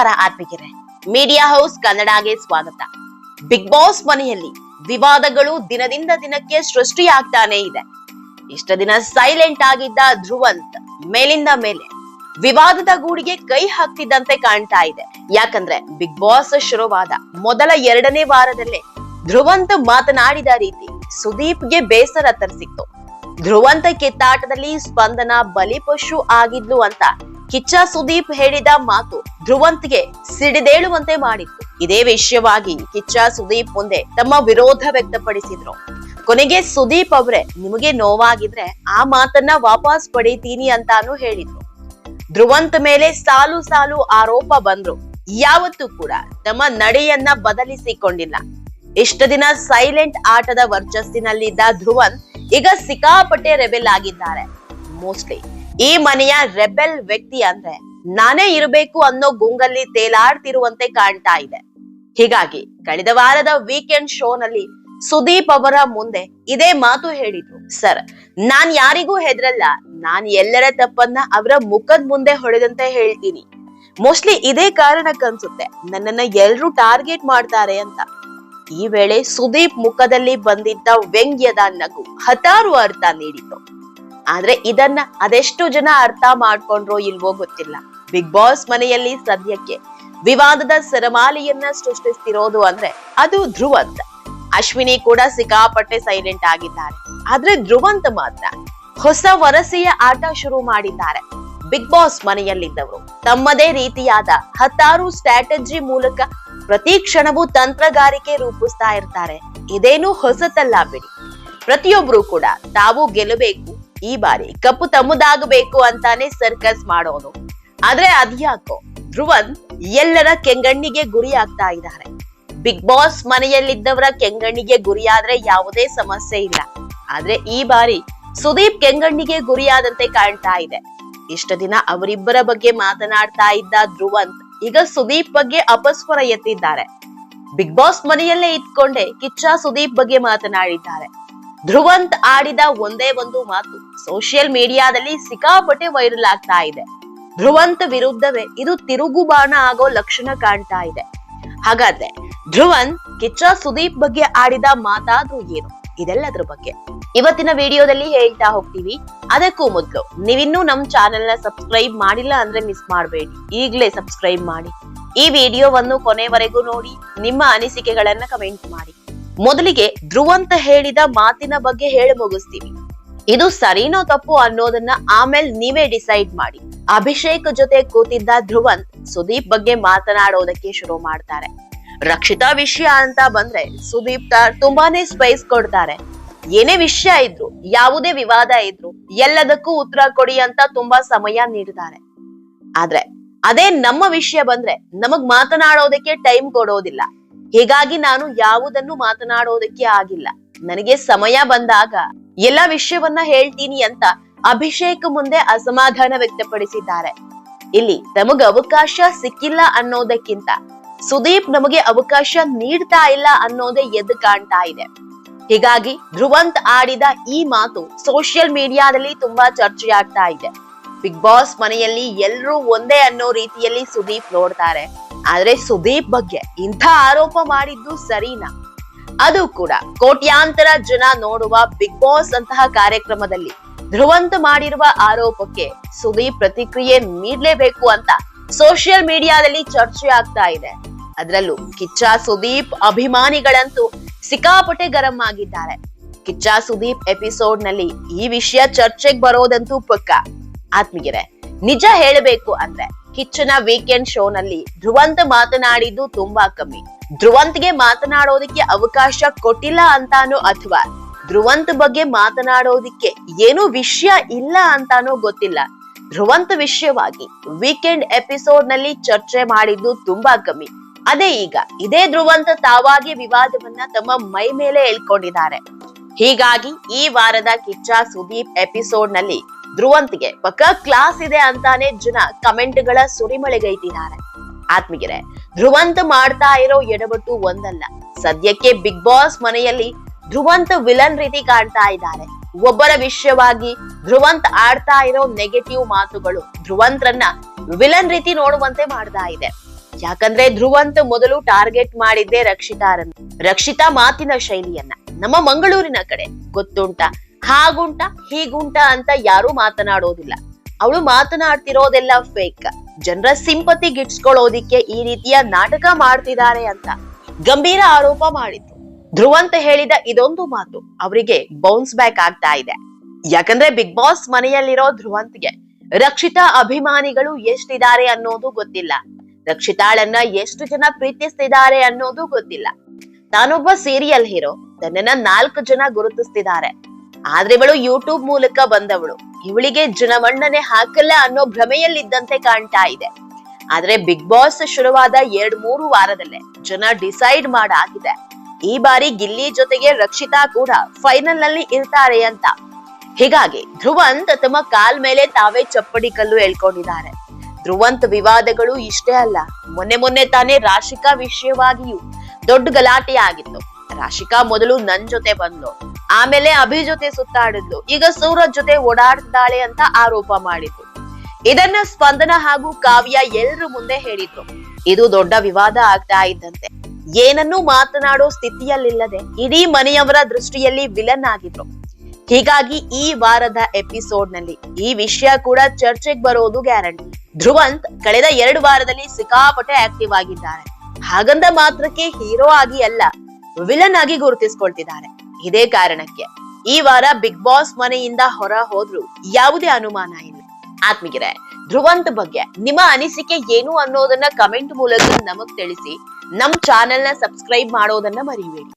ನಮಸ್ಕಾರ ಆತ್ಮೀಯರೇ. Media house ಕನ್ನಡಗೆ ಸ್ವಾಗತ. ಬಿಗ್ ಬಾಸ್ ಮನೆಯಲ್ಲಿ ವಿವಾದಗಳು ದಿನದಿಂದ ದಿನಕ್ಕೆ ಸೃಷ್ಟಿಯಾಗ್ತಾನೆ ಇದೆ. ಇಷ್ಟ ದಿನ ಸೈಲೆಂಟ್ ಆಗಿದ್ದ ಧ್ರುವಂತ್ ಮೇಲಿಂದ ಮೇಲೆ ವಿವಾದದ ಗೂಡಿಗೆ ಕೈ ಹಾಕ್ತಿದ್ದಂತೆ ಕಾಣ್ತಾ ಇದೆ. ಯಾಕಂದ್ರೆ ಬಿಗ್ ಬಾಸ್ ಶುರುವಾದ ಮೊದಲ ಎರಡನೇ ವಾರದಲ್ಲೇ ಧ್ರುವಂತ್ ಮಾತನಾಡಿದ ರೀತಿ ಸುದೀಪ್ಗೆ ಬೇಸರ ತರಿಸಿತ್ತು. ಧ್ರುವಂತ ಕಿತ್ತಾಟದಲ್ಲಿ ಸ್ಪಂದನ ಬಲಿಪಶು ಆಗಿದ್ಲು ಅಂತ ಕಿಚ್ಚ ಸುದೀಪ್ ಹೇಳಿದ ಮಾತು ಧ್ರುವಂತ್ಗೆ ಸಿಡಿದೇಳುವಂತೆ ಮಾಡಿತ್ತು. ಇದೇ ವಿಷಯವಾಗಿ ಕಿಚ್ಚ ಸುದೀಪ್ ಮುಂದೆ ತಮ್ಮ ವಿರೋಧ ವ್ಯಕ್ತಪಡಿಸಿದ್ರು. ಕೊನೆಗೆ ಸುದೀಪ್ ಅವರೇ, ನಿಮಗೆ ನೋವಾಗಿದ್ರೆ ಆ ಮಾತನ್ನ ವಾಪಸ್ ಪಡಿತೀನಿ ಅಂತಾನು ಹೇಳಿದ್ರು. ಧ್ರುವಂತ್ ಮೇಲೆ ಸಾಲು ಸಾಲು ಆರೋಪ ಬಂದ್ರು. ಯಾವತ್ತೂ ಕೂಡ ತಮ್ಮ ನಡೆಯನ್ನ ಬದಲಿಸಿಕೊಂಡಿಲ್ಲ. ಇಷ್ಟ ದಿನ ಸೈಲೆಂಟ್ ಆಟದ ವರ್ಚಸ್ಸಿನಲ್ಲಿದ್ದ ಧ್ರುವಂತ್ ಈಗ ಸಿಕ್ಕಾಪಟ್ಟೆ ರೆಬೆಲ್ ಆಗಿದ್ದಾರೆ. ಮೋಸ್ಟ್ಲಿ ಈ ಮನೆಯ ರೆಬೆಲ್ ವ್ಯಕ್ತಿ ಅಂದ್ರೆ ನಾನೇ ಇರಬೇಕು ಅನ್ನೋ ಗುಂಗಲ್ಲಿ ತೇಲಾಡ್ತಿರುವಂತೆ ಕಾಣ್ತಾ ಇದೆ. ಹೀಗಾಗಿ ಕಳೆದ ವಾರದ ವೀಕೆಂಡ್ ಶೋನಲ್ಲಿ ಸುದೀಪ್ ಅವರ ಮುಂದೆ ಇದೇ ಮಾತು ಹೇಳಿದ್ರು. ಸರ್, ನಾನ್ ಯಾರಿಗೂ ಹೆದರಲ್ಲ. ನಾನ್ ಎಲ್ಲರ ತಪ್ಪನ್ನ ಅವರ ಮುಖದ ಮುಂದೆ ಹೊಡೆದಂತೆ ಹೇಳ್ತೀನಿ. ಮೋಸ್ಟ್ಲಿ ಇದೇ ಕಾರಣಕ್ಕನ್ಸುತ್ತೆ ನನ್ನನ್ನ ಎಲ್ರು ಟಾರ್ಗೆಟ್ ಮಾಡ್ತಾರೆ ಅಂತ. ಈ ವೇಳೆ ಸುದೀಪ್ ಮುಖದಲ್ಲಿ ಬಂದಿದ್ದ ವ್ಯಂಗ್ಯದ ನಗು ಹತಾರು ಅರ್ಥ ನೀಡಿತು. ಆದ್ರೆ ಇದನ್ನ ಅದೆಷ್ಟು ಜನ ಅರ್ಥ ಮಾಡ್ಕೊಂಡ್ರೋ ಇಲ್ವೋ ಗೊತ್ತಿಲ್ಲ. ಬಿಗ್ ಬಾಸ್ ಮನೆಯಲ್ಲಿ ಸದ್ಯಕ್ಕೆ ವಿವಾದದ ಸರಮಾಲೆಯನ್ನ ಸೃಷ್ಟಿಸ್ತಿರೋದು ಅಂದ್ರೆ ಅದು ಧ್ರುವಂತ ಅಶ್ವಿನಿ ಕೂಡ ಸಿಕ್ಕಾಪಟ್ಟೆ ಸೈಲೆಂಟ್ ಆಗಿದ್ದಾರೆ. ಆದ್ರೆ ಧ್ರುವಂತ ಮಾತ್ರ ಹೊಸ ವರಸೆಯ ಆಟ ಶುರು ಮಾಡಿದ್ದಾರೆ. ಬಿಗ್ ಬಾಸ್ ಮನೆಯಲ್ಲಿದ್ದವರು. ತಮ್ಮದೇ ರೀತಿಯಾದ ಹತ್ತಾರು ಸ್ಟ್ರಾಟಜಿ ಮೂಲಕ ಪ್ರತಿ ಕ್ಷಣವೂ ತಂತ್ರಗಾರಿಕೆ ರೂಪಿಸ್ತಾ ಇರ್ತಾರೆ. ಇದೇನು ಹೊಸತಲ್ಲ ಬಿಡಿ. ಪ್ರತಿಯೊಬ್ರು ಕೂಡ ತಾವು ಗೆಲ್ಲಬೇಕು ಈ ಬಾರಿ ಕಪ್ಪು ತಮ್ಮದಾಗಬೇಕು ಅಂತಾನೆ ಸರ್ಕಸ್ ಮಾಡೋದು. ಆದ್ರೆ ಅದ್ಯಾಕೋ? ಧ್ರುವನ್ ಎಲ್ಲರ ಕೆಂಗಣ್ಣಿಗೆ ಗುರಿ ಆಗ್ತಾ ಇದ್ದಾರೆ. ಬಿಗ್ ಬಾಸ್ ಮನೆಯಲ್ಲಿದ್ದವರ ಕೆಂಗಣ್ಣಿಗೆ ಗುರಿಯಾದ್ರೆ ಯಾವುದೇ ಸಮಸ್ಯೆ ಇಲ್ಲ. ಆದ್ರೆ ಈ ಬಾರಿ ಸುದೀಪ್ ಕೆಂಗಣ್ಣಿಗೆ ಗುರಿಯಾದಂತೆ ಕಾಣ್ತಾ ಇದೆ. ಇಷ್ಟ ದಿನ ಅವರಿಬ್ಬರ ಬಗ್ಗೆ ಮಾತನಾಡ್ತಾ ಇದ್ದ ಧ್ರುವಂತ್ ಈಗ ಸುದೀಪ್ ಬಗ್ಗೆ ಅಪಸ್ವರ ಎತ್ತಿದ್ದಾರೆ. ಬಿಗ್ ಬಾಸ್ ಮನೆಯಲ್ಲೇ ಇಟ್ಕೊಂಡೆ ಕಿಚ್ಚ ಸುದೀಪ್ ಬಗ್ಗೆ ಮಾತನಾಡಿದ್ದಾರೆ. ಧ್ರುವಂತ್ ಆಡಿದ ಒಂದೇ ಒಂದು ಮಾತು. ಸೋಷಿಯಲ್ ಮೀಡಿಯಾದಲ್ಲಿ ಸಿಕ್ಕಾಪಟ್ಟೆ ವೈರಲ್ ಆಗ್ತಾ ಇದೆ. ಧ್ರುವಂತ್ ವಿರುದ್ಧವೇ ಇದು ತಿರುಗುಬಾಣ ಆಗೋ ಲಕ್ಷಣ ಕಾಣ್ತಾ ಇದೆ. ಹಾಗಾದ್ರೆ ಧ್ರುವಂತ್ ಕಿಚ್ಚ ಸುದೀಪ್ ಬಗ್ಗೆ ಆಡಿದ ಮಾತಾದ್ರೂ ಏನು? ಇದೆಲ್ಲದ್ರ ಬಗ್ಗೆ. ಇವತ್ತಿನ ವಿಡಿಯೋದಲ್ಲಿ ಹೇಳ್ತಾ ಹೋಗ್ತೀವಿ. ಅದಕ್ಕೂ ಮೊದಲು ನೀವಿನ್ನೂ ನಮ್ ಚಾನೆಲ್ನ ಸಬ್ಸ್ಕ್ರೈಬ್ ಮಾಡಿಲ್ಲ ಅಂದ್ರೆ ಮಿಸ್ ಮಾಡಬೇಡಿ. ಈಗಲೇ ಸಬ್ಸ್ಕ್ರೈಬ್ ಮಾಡಿ. ಈ ವಿಡಿಯೋವನ್ನು ಕೊನೆವರೆಗೂ ನೋಡಿ, ನಿಮ್ಮ ಅನಿಸಿಕೆಗಳನ್ನ ಕಮೆಂಟ್ ಮಾಡಿ. ಮೊದಲಿಗೆ ಧ್ರುವಂತ ಹೇಳಿದ ಮಾತಿನ ಬಗ್ಗೆ ಹೇಳಿ ಮುಗಿಸ್ತೀವಿ. ಇದು ಸರಿನೋ ತಪ್ಪು ಅನ್ನೋದನ್ನ ಆಮೇಲೆ ನೀವೇ ಡಿಸೈಡ್ ಮಾಡಿ. ಅಭಿಷೇಕ್ ಜೊತೆ ಕೂತಿದ್ದ ಧ್ರುವಂತ್ ಸುದೀಪ್ ಬಗ್ಗೆ ಮಾತನಾಡೋದಕ್ಕೆ ಶುರು ಮಾಡ್ತಾರೆ. ರಕ್ಷಿತಾ ವಿಷಯ ಅಂತ ಬಂದ್ರೆ ಸುದೀಪ್ ತ- ತುಂಬಾನೇ ಸ್ಪೈಸ್ ಕೊಡ್ತಾರೆ. ಏನೇ ವಿಷಯ ಇದ್ರು, ಯಾವುದೇ ವಿವಾದ ಇದ್ರು, ಎಲ್ಲದಕ್ಕೂ ಉತ್ತರ ಕೊಡಿ ಅಂತ ತುಂಬಾ ಸಮಯ ನೀಡಿದ್ದಾರೆ ಆದ್ರೆ, ಅದೇ ನಮ್ಮ ವಿಷಯ ಬಂದ್ರೆ ನಮಗ್ ಮಾತನಾಡೋದಕ್ಕೆ ಟೈಮ್ ಕೊಡೋದಿಲ್ಲ. ಹೀಗಾಗಿ ನಾನು ಯಾವುದನ್ನು ಮಾತನಾಡೋದಕ್ಕೆ ಆಗಿಲ್ಲ. ನನಗೆ ಸಮಯ ಬಂದಾಗ ಎಲ್ಲ ವಿಷಯವನ್ನ ಹೇಳ್ತೀನಿ ಅಂತ ಅಭಿಷೇಕ್ ಮುಂದೆ ಅಸಮಾಧಾನ ವ್ಯಕ್ತಪಡಿಸಿದ್ದಾರೆ. ಇಲ್ಲಿ ತಮಗ ಅವಕಾಶ ಸಿಕ್ಕಿಲ್ಲ ಅನ್ನೋದಕ್ಕಿಂತ ಸುದೀಪ್ ನಮಗೆ ಅವಕಾಶ ನೀಡ್ತಾ ಇಲ್ಲ ಅನ್ನೋದೇ ಎದ್ದು ಕಾಣ್ತಾ ಇದೆ. ಹೀಗಾಗಿ ಧ್ರುವಂತ್ ಆಡಿದ ಈ ಮಾತು ಸೋಷಿಯಲ್ ಮೀಡಿಯಾದಲ್ಲಿ ತುಂಬಾ ಚರ್ಚೆಯಾಗ್ತಾ ಇದೆ. ಬಿಗ್ ಬಾಸ್ ಮನೆಯಲ್ಲಿ ಎಲ್ಲರೂ ಒಂದೇ ಅನ್ನೋ ರೀತಿಯಲ್ಲಿ ಸುದೀಪ್ ನೋಡ್ತಾರೆ. ಆದ್ರೆ ಸುದೀಪ್ ಬಗ್ಗೆ ಇಂಥ ಆರೋಪ ಮಾಡಿದ್ದು ಸರಿನಾ? ಅದು ಕೂಡ ಕೋಟ್ಯಾಂತರ ಜನ ನೋಡುವ ಬಿಗ್ ಬಾಸ್ ಅಂತಹ ಕಾರ್ಯಕ್ರಮದಲ್ಲಿ ಧ್ರುವಂತ ಮಾಡಿರುವ ಆರೋಪಕ್ಕೆ ಸುದೀಪ್ ಪ್ರತಿಕ್ರಿಯೆ ನೀಡಲೇಬೇಕು ಅಂತ ಸೋಷಿಯಲ್ ಮೀಡಿಯಾದಲ್ಲಿ ಚರ್ಚೆ ಆಗ್ತಾ ಇದೆ. ಅದರಲ್ಲೂ ಕಿಚ್ಚ ಸುದೀಪ್ ಅಭಿಮಾನಿಗಳಂತೂ ಸಿಕ್ಕಾಪಟ್ಟೆ ಗರಂ ಆಗಿದ್ದಾರೆ. ಕಿಚ್ಚ ಸುದೀಪ್ ಎಪಿಸೋಡ್ನಲ್ಲಿ ಈ ವಿಷಯ ಚರ್ಚೆಗೆ ಬರೋದಂತೂ ಪಕ್ಕ? ಆತ್ಮೀಯರೇ, ನಿಜ ಹೇಳಬೇಕು ಅಂದ್ರೆ ಕಿಚ್ಚನ ವೀಕೆಂಡ್ ಶೋ ನಲ್ಲಿ ಧ್ರುವಂತ್ ಮಾತನಾಡಿದ್ದು ತುಂಬಾ ಕಮ್ಮಿ. ಧ್ರುವಂತ್ಗೆ ಮಾತನಾಡೋದಕ್ಕೆ ಅವಕಾಶ ಕೊಟ್ಟಿಲ್ಲ ಅಂತಾನೋ ಅಥವಾ ಧ್ರುವಂತ್ ಬಗ್ಗೆ ಮಾತನಾಡೋದಿಕ್ಕೆ ಏನು ವಿಷಯ ಇಲ್ಲ ಅಂತಾನೋ ಗೊತ್ತಿಲ್ಲ. ಧ್ರುವಂತ್ ವಿಷಯವಾಗಿ ವೀಕೆಂಡ್ ಎಪಿಸೋಡ್ನಲ್ಲಿ ಚರ್ಚೆ ಮಾಡಿದ್ದು ತುಂಬಾ ಕಮ್ಮಿ. ಅದೇ ಈಗ ಇದೇ ಧ್ರುವಂತ ತಾವಾಗಿ ವಿವಾದವನ್ನ ತಮ್ಮ ಮೈ ಮೇಲೆ ಎಳ್ಕೊಂಡಿದ್ದಾರೆ. ಹೀಗಾಗಿ ಈ ವಾರದ ಕಿಚ್ಚ ಸುದೀಪ್ ಎಪಿಸೋಡ್ನಲ್ಲಿ ಧ್ರುವಂತ್ಗೆ ಪಕ್ಕ ಕ್ಲಾಸ್ ಇದೆ ಅಂತಾನೆ ಜನ ಕಮೆಂಟ್ಗಳ ಸುರಿಮಳೆಗೈತಿದ್ದಾರೆ. ಆತ್ಮೀಯರೇ, ಧ್ರುವಂತ್ ಮಾಡ್ತಾ ಇರೋ ಎಡವಟ್ಟು ಒಂದಲ್ಲ. ಸದ್ಯಕ್ಕೆ ಬಿಗ್ ಬಾಸ್ ಮನೆಯಲ್ಲಿ ಧ್ರುವಂತ್ ವಿಲನ್ ರೀತಿ ಕಾಣ್ತಾ ಇದ್ದಾರೆ. ಒಬ್ಬರ ವಿಷಯವಾಗಿ ಧ್ರುವಂತ್ ಆಡ್ತಾ ಇರೋ ನೆಗೆಟಿವ್ ಮಾತುಗಳು ಧ್ರುವಂತ್ರನ್ನ ವಿಲನ್ ರೀತಿ ನೋಡುವಂತೆ ಮಾಡ್ತಾ ಇದೆ. ಯಾಕಂದ್ರೆ ಧ್ರುವಂತ್ ಮೊದಲು ಟಾರ್ಗೆಟ್ ಮಾಡಿದ್ದೆ ರಕ್ಷಿತಾರನ್ನು ರಕ್ಷಿತಾ ಮಾತಿನ ಶೈಲಿಯನ್ನ. ನಮ್ಮ ಮಂಗಳೂರಿನ ಕಡೆ ಗೊತ್ತುಂಟ? ಹಾಗುಂಟ ಹೀಗುಂಟ ಅಂತ ಯಾರು ಮಾತನಾಡೋದಿಲ್ಲ. ಅವಳು ಮಾತನಾಡ್ತಿರೋದೆಲ್ಲ ಫೇಕ್ ಜನರ ಸಿಂಪತಿ ಗಿಟ್ಸ್ಕೊಳ್ಳೋದಿಕ್ಕೆ ಈ ರೀತಿಯ ನಾಟಕ ಮಾಡ್ತಿದ್ದಾರೆ ಅಂತ ಗಂಭೀರ ಆರೋಪ ಮಾಡಿತ್ತು ಧ್ರುವಂತ್ ಹೇಳಿದ ಇದೊಂದು ಮಾತು ಅವರಿಗೆ ಬೌನ್ಸ್ ಬ್ಯಾಕ್ ಆಗ್ತಾ ಇದೆ. ಯಾಕಂದ್ರೆ ಬಿಗ್ ಬಾಸ್ ಮನೆಯಲ್ಲಿರೋ ಧ್ರುವಂತ್ಗೆ ರಕ್ಷಿತಾ ಅಭಿಮಾನಿಗಳು ಎಷ್ಟಿದ್ದಾರೆ ಅನ್ನೋದು ಗೊತ್ತಿಲ್ಲ. ರಕ್ಷಿತಾಳನ್ನ ಎಷ್ಟು ಜನ ಪ್ರೀತಿಸ್ತಿದ್ದಾರೆ ಅನ್ನೋದು ಗೊತ್ತಿಲ್ಲ. ತಾನೊಬ್ಬ ಸೀರಿಯಲ್ ಹೀರೋ ತನ್ನನ್ನ ನಾಲ್ಕು ಜನ ಗುರುತಿಸ್ತಿದ್ದಾರೆ. ಆದ್ರೆ ಇವಳು ಯೂಟ್ಯೂಬ್ ಮೂಲಕ ಬಂದವಳು. ಇವಳಿಗೆ ಜನಮಣ್ಣನೆ ಹಾಕಲ್ಲ ಅನ್ನೋ ಭ್ರಮೆಯಲ್ಲಿದ್ದಂತೆ ಕಾಣ್ತಾ ಇದೆ. ಆದ್ರೆ ಬಿಗ್ ಬಾಸ್ ಶುರುವಾದ ಎರಡ್ ಮೂರು ವಾರದಲ್ಲೇ ಜನ ಡಿಸೈಡ್ ಮಾಡಾಗಿದೆ. ಈ ಬಾರಿ ಗಿಲ್ಲಿ ಜೊತೆಗೆ ರಕ್ಷಿತಾ ಕೂಡ ಫೈನಲ್ನಲ್ಲಿ ಇರ್ತಾರೆ ಅಂತ. ಹೀಗಾಗಿ ಧ್ರುವಂತ್ ತಮ್ಮ ಕಾಲ್ ಮೇಲೆ ತಾವೇ ಚಪ್ಪಡಿ ಕಲ್ಲು ಎಳ್ಕೊಂಡಿದ್ದಾರೆ. ಧ್ರುವಂತ್ ವಿವಾದಗಳು ಇಷ್ಟೇ ಅಲ್ಲ, ಮೊನ್ನೆ ಮೊನ್ನೆ ತಾನೇ ರಾಶಿಕಾ ವಿಷಯವಾಗಿಯೂ ದೊಡ್ಡ ಗಲಾಟೆ ಆಗಿತ್ತು ರಾಶಿಕಾ ಮೊದಲು ನನ್ ಜೊತೆ ಬಂದ್ಲು. ಆಮೇಲೆ ಅಭಿ ಜೊತೆ ಸುತ್ತಾಡಿದ್ಲು. ಈಗ ಸೂರಜ್ ಜೊತೆ ಓಡಾಡ್ತಿದ್ದಾಳೆ ಅಂತ ಆರೋಪ ಮಾಡಿದ್ರು. ಇದನ್ನ ಸ್ಪಂದನ ಹಾಗೂ ಕಾವ್ಯ ಎಲ್ರ ಮುಂದೆ ಹೇಳಿದ್ರು. ಇದು ದೊಡ್ಡ ವಿವಾದ ಆಗ್ತಾ ಇದ್ದಂತೆ. ಏನನ್ನೂ ಮಾತನಾಡೋ ಸ್ಥಿತಿಯಲ್ಲಿಲ್ಲದೆ ಇಡೀ ಮನೆಯವರ ದೃಷ್ಟಿಯಲ್ಲಿ ವಿಲನ್ ಆಗಿದ್ರು. ಹೀಗಾಗಿ ಈ ವಾರದ ಎಪಿಸೋಡ್ನಲ್ಲಿ ಈ ವಿಷಯ ಕೂಡ ಚರ್ಚೆಗೆ ಬರೋದು ಗ್ಯಾರಂಟಿ. ಧ್ರುವಂತ್ ಕಳೆದ ಎರಡು ವಾರದಲ್ಲಿ ಸಿಕ್ಕಾಪಟ್ಟೆ ಆಕ್ಟಿವ್ ಆಗಿದ್ದಾರೆ. ಹಾಗಂದ ಮಾತ್ರಕ್ಕೆ ಹೀರೋ ಆಗಿ ಅಲ್ಲ, ವಿಲನ್ ಆಗಿ ಗುರುತಿಸ್ಕೊಳ್ತಿದ್ದಾರೆ. ಇದೇ ಕಾರಣಕ್ಕೆ ಈ ವಾರ ಬಿಗ್ ಬಾಸ್ ಮನೆಯಿಂದ ಹೊರ ಹೋದ್ರು ಯಾವುದೇ ಅನುಮಾನ ಇಲ್ಲ. ಆತ್ಮಿಗೆರೆ ಧ್ರುವಂತ ಬಗ್ಗೆ ನಿಮ್ಮ ಅನಿಸಿಕೆ ಏನು ಅನ್ನೋದನ್ನ ಕಮೆಂಟ್ ಮೂಲಕ ನಮಗ್ ತಿಳಿಸಿ, ನಮ್ ಚಾನೆಲ್ನ ಸಬ್ಸ್ಕ್ರೈಬ್ ಮಾಡೋದನ್ನ ಮರಿಬೇಡಿ.